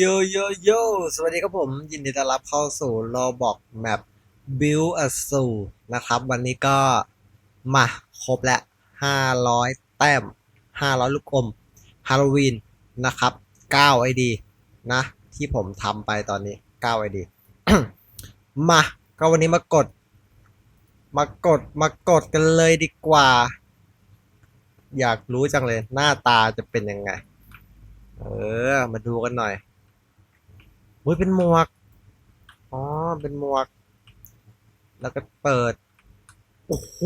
โยโยโยสวัสดีครับผม ยินดีต้อนรับเข้าสู่ Roblox Map Build a Zoo นะครับ วันนี้ก็มาครบแล้ว 500 แต้ม 500 ลูกอมฮาโลวีนนะครับ 9 ID นะ ที่ผมทำไปตอนนี้ 9 ID มา ก็วันนี้มากด มากด มากดกันเลยดีกว่า อยากรู้จังเลยหน้าตาจะเป็นยังไง เออ มาดูกันหน่อย อุ้ยเป็นหมวก อ๋อ เป็นหมวก แล้วก็เปิด โอ้โห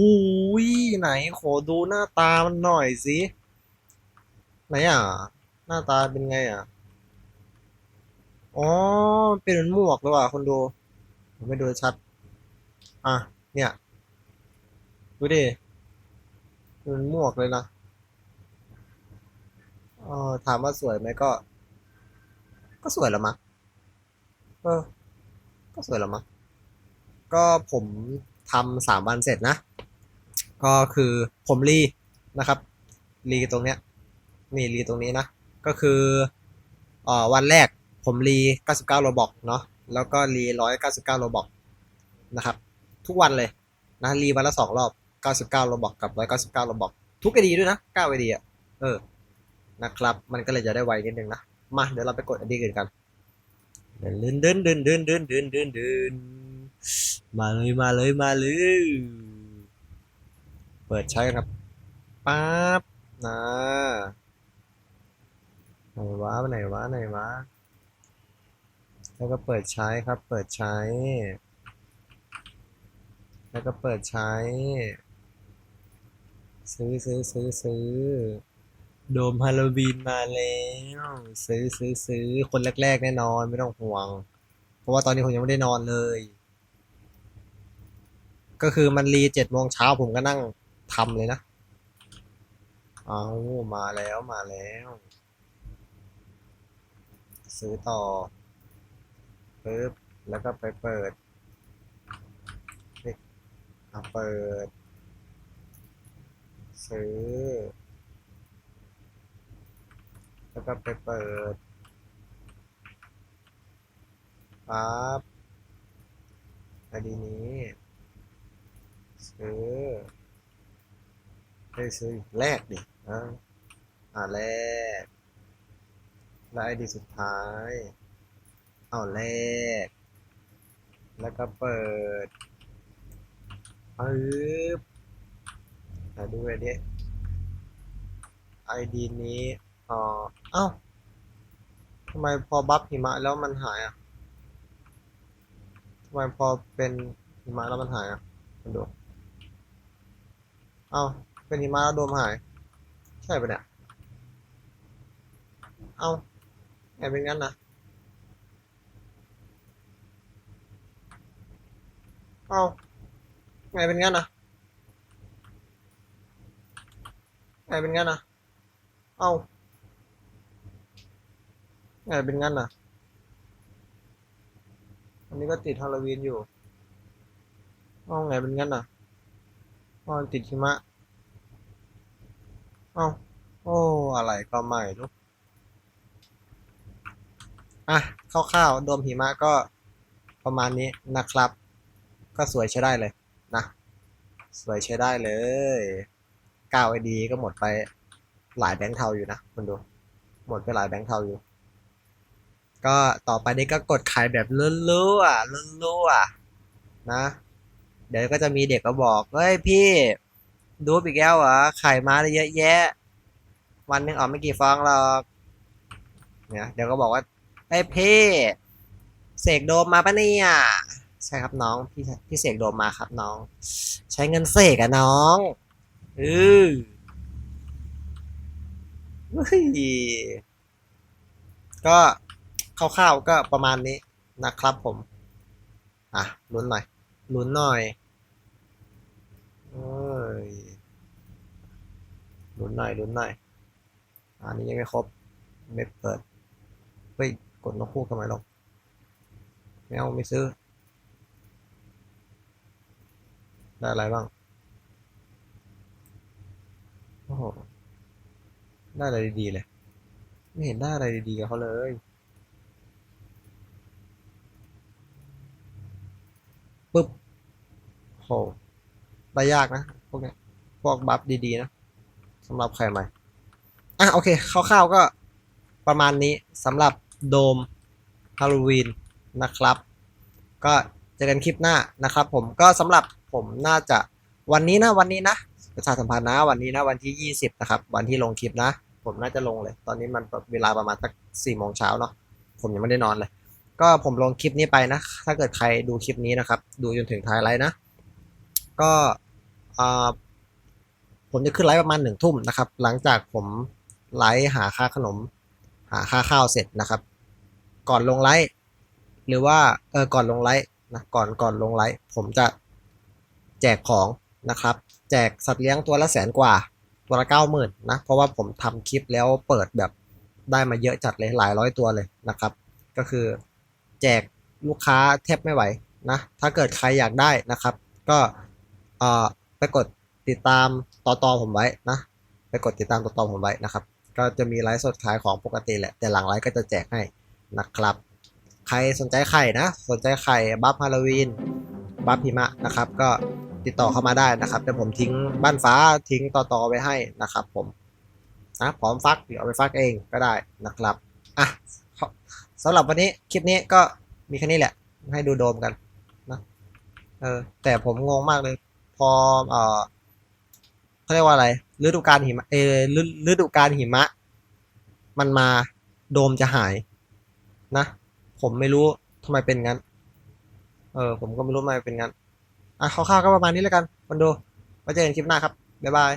ยไหน ขอดูหน้าตามันหน่อยสิ ไหนอะ หน้าตาเป็นไงอะ อ๋อ เป็นเหมือนหมวกเลยว่ะคนดู ผมไม่ดูชัด อะ เนี่ย ดูดิเป็นหมวกเลยนะเออถามว่าสวยไหมก็ ก็สวยล้วมั้ง เออ ก็สวยแล้วมั้งก็ผมทำสามวันเสร็จนะ ก็คือผมรีนะครับรีตรงเนี้ยนี่รีตรงนี้นะ ก็คืออ่อวันแรกผมรี99โลบอกเนาะแล้วก็รี199โลบอกนะครับ ทุกวันเลยนะรีวันละสองรอบ 99โลบอกกับ 199โลบอกทุกไอดีด้วยนะ9ไอดีอะเออนะครับ มันก็เลยจะได้ไวนิดนึงนะ มาเดี๋ยวเราไปกดไอดีอื่นกัน เดินเดินเดินเดินเดินเดินเดินเดินเดินมาเลยมาเลยมาเลยเปิดใช้ครับปั๊บนะไหนวะไหนวะไหนวะแล้วก็เปิดใช้ครับ เปิดใช้ แล้วก็เปิดใช้ ซื้อซื้อซื้อซื้อ โดมฮาโลวีนมาแล้ว ซื้อซื้อซื้อคนแรก ๆ แน่นอนไม่ต้องห่วง เพราะว่าตอนนี้ผมยังไม่ได้นอนเลย ก็คือมันรีเจ็ดโมงเช้าผมก็นั่งทำเลยนะ เอามาแล้วมาแล้ว ซื้อต่อปึ๊บแล้วก็ไปเปิดนี่อะเปิด ซื้อ แล้วก็ไปเปิดปั๊บไอดีนี้ซื้อได้ซื้อแรกดิอ่าอ่าแรกแล้วไอดีสุดท้าย เอาแรก แล้วก็เปิดปึ๊บดูไอเดียไอดีนี้ อ๋อ เอ้าทำไมพอบัฟหิมะแล้วมันหายอะทำไมพอเป็นหิมะแล้วมันหายอะมาดูเอ้าเป็นหิมะแล้วโดมหาย ใช่ปะเนี่ย เอ้าไงเป็นงั้นนะเอ้าไงเป็นงั้นนะไงเป็นงั้นนะเอ้า ไงเป็นงั้นนะอันนี้ก็ติดฮาโลวีนอยู่เอ้าไงเป็นงั้นนะอ้าติดหิมะเอ้าโอ้ อะไรก็ไม่รู้อะคร่าวๆโดมหิมะก็ประมาณนี้นะครับ ก็สวยใช้ได้เลยนะ สวยใช้ได้เลย9 ID ก็หมดไปหลายแบงค์เทาอยู่นะคุณดู หมดไปหลายแบงค์เทาอยู่ ก็ต่อไปนี้ก็กดขายแบบลุ้ๆอะลุ้ๆอะนะ เดี๋ยวก็จะมีเด็กก็บอกเฮ้ยพี่ดูอีกแล้วเหรอขายมาได้เยอะแยะ วันนึงออกไม่กี่ฟองหรอกเนี่ยเดี๋ยวก็บอกว่าไอ้ยพี่เสกโดมมาปะเนี่ยใช่ครับน้องพี่พี่เสกโดมมาครับน้อง ใช้เงินเสกอะน้องเออุ้ยก็ คร่าวๆก็ประมาณนี้นะครับผม อะลุ้นหน่อยลุ้นหน่อยเอ้ยลุ้นหน่อยลุ้นหน่อยอันนี้ยังไม่ครบไม่เปิดเฮ้ยกดนกคู่ทำไมหรอกไม่เอาไม่ซื้อ ได้อะไรบ้างโอ้โหได้อะไรดีๆเลย ไม่เห็นได้อะไรดีๆกับเขาเลย ปึ๊บโหได้ยากนะพวกนี้พวกบัฟดีๆนะสำหรับใครใหม่อะโอเคคร่าวๆก็ประมาณนี้สำหรับโดมฮาโลวีนนะครับ ก็เจอกันคลิปหน้านะครับ ผมก็สำหรับผมน่าจะวันนี้นะวันนี้นะประชาสัมพันธ์นะวันนี้นะวันที่ 20 นะครับ วันที่ลงคลิปนะ ผมน่าจะลงเลย ตอนนี้มันเวลาประมาณสักสี่โมงเช้าเนาะผมยังไม่ได้นอนเลย ก็ผมลงคลิปนี้ไปนะ ถ้าเกิดใครดูคลิปนี้นะครับ ดูจนถึงท้ายไลฟ์นะ ก็ผมจะขึ้นไลฟ์ประมาณหนึ่งทุ่มนะครับ หลังจากผมไลฟ์หาค่าขนม หาค่าข้าวเสร็จนะครับ ก่อนลงไลฟ์หรือว่าเออก่อนลงไลฟ์นะก่อนก่อนลงไลฟ์ผมจะแจกของนะครับ แจกสัตว์เลี้ยงตัวละแสนกว่า ตัวละเก้าหมื่นนะเพราะว่าผมทำคลิปแล้วเปิดแบบได้มาเยอะจัดเลยหลายร้อยตัวเลยนะครับ ก็คือ แจกลูกค้าแทบไม่ไหวนะ ถ้าเกิดใครอยากได้นะครับ ก็เอ่อไปกดติดตามต่อตอผมไว้นะ ไปกดติดตามต่อตอผมไว้นะครับ ก็จะมีไลฟ์สดขายของปกติแหละ แต่หลังไลฟ์ก็จะแจกให้นะครับ ใครสนใจไข่นะ สนใจไข่บัฟฮาโลวีนบัฟหิมะนะครับ ก็ติดต่อเข้ามาได้นะครับเดี๋ยวผมทิ้งบ้านฟ้าทิ้งต่อตอไว้ให้นะครับ ผมนะพร้อมฟักเดี๋ยวเอาไปฟักเองก็ได้นะครับ อะ สำหรับวันนี้คลิปนี้ก็มีแค่นี้แหละ ให้ดูโดมกันนะเออแต่ผมงงมากเลย พอเอ่อเขาเรียกว่าอะไรฤดูกาลหิมะเออฤดูกาลหิมะ มันมาโดมจะหาย นะ ผมไม่รู้ทำไมเป็นงั้น เออ ผมก็ไม่รู้ทำไมเป็นงั้น อะคร่าวๆก็ประมาณนี้แล้วกันคนดูไว้เจอกันคลิปหน้าครับ บ๊ายบาย